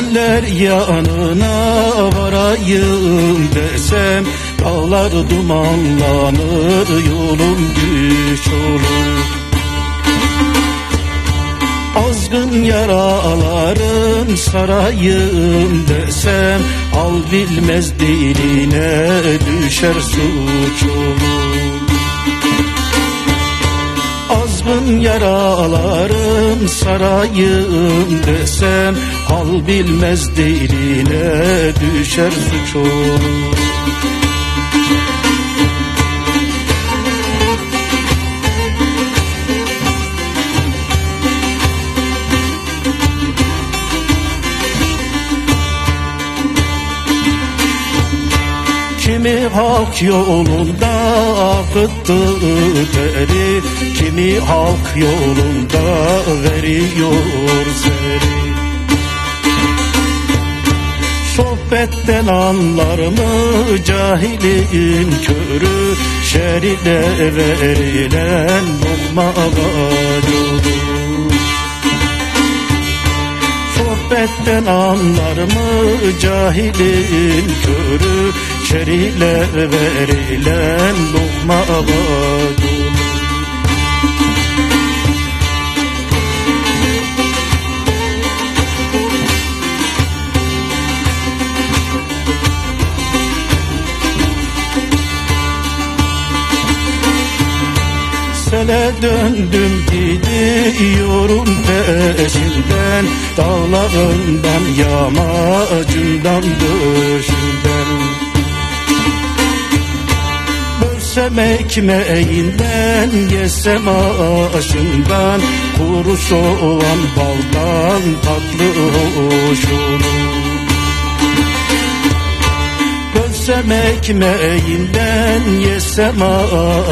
Eller yanına varayım desem Dağlar dumanlanır yolum güç olur. Azgın yaralarım sarayım desem Al bilmez diline düşer suç olur Azgın yaralarım sarayım desem Al bilmez diline düşer suç olur Kimi hak yolunda akıttı teri Kimi hak yolunda veriyor seri. Sohbetten anlar mı cahilin körü Şeride verilen lokma olur Sohbetten anlar mı cahilin körü? Şeriyle verilen lokma olur Sele döndüm gidiyorum peşinden. Dağlarından yamacından döşünden. Bölsem ekmeğinden yesem aşından Kuru soğan baldan tatlı hoş olur Bölsem ekmeğinden yesem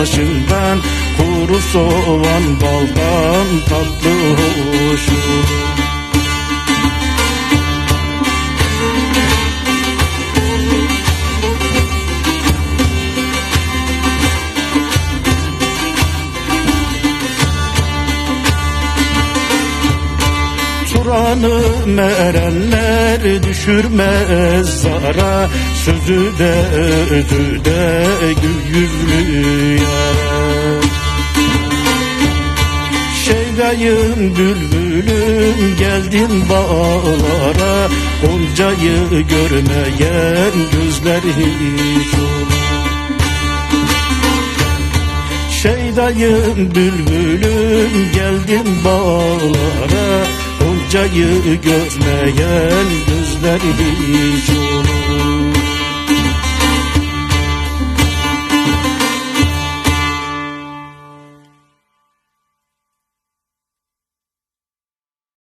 aşından Kuru soğan baldan tatlı Turanı merenler düşürmez zara. Sözü de özü de gül yüzlü yara. Şeydayım bülbülüm geldim bağlara. Goncayı görmeyen gözler hiç olur Şeydayım bülbülüm geldim bağlara Goncayı görmeyen gözler hiç olur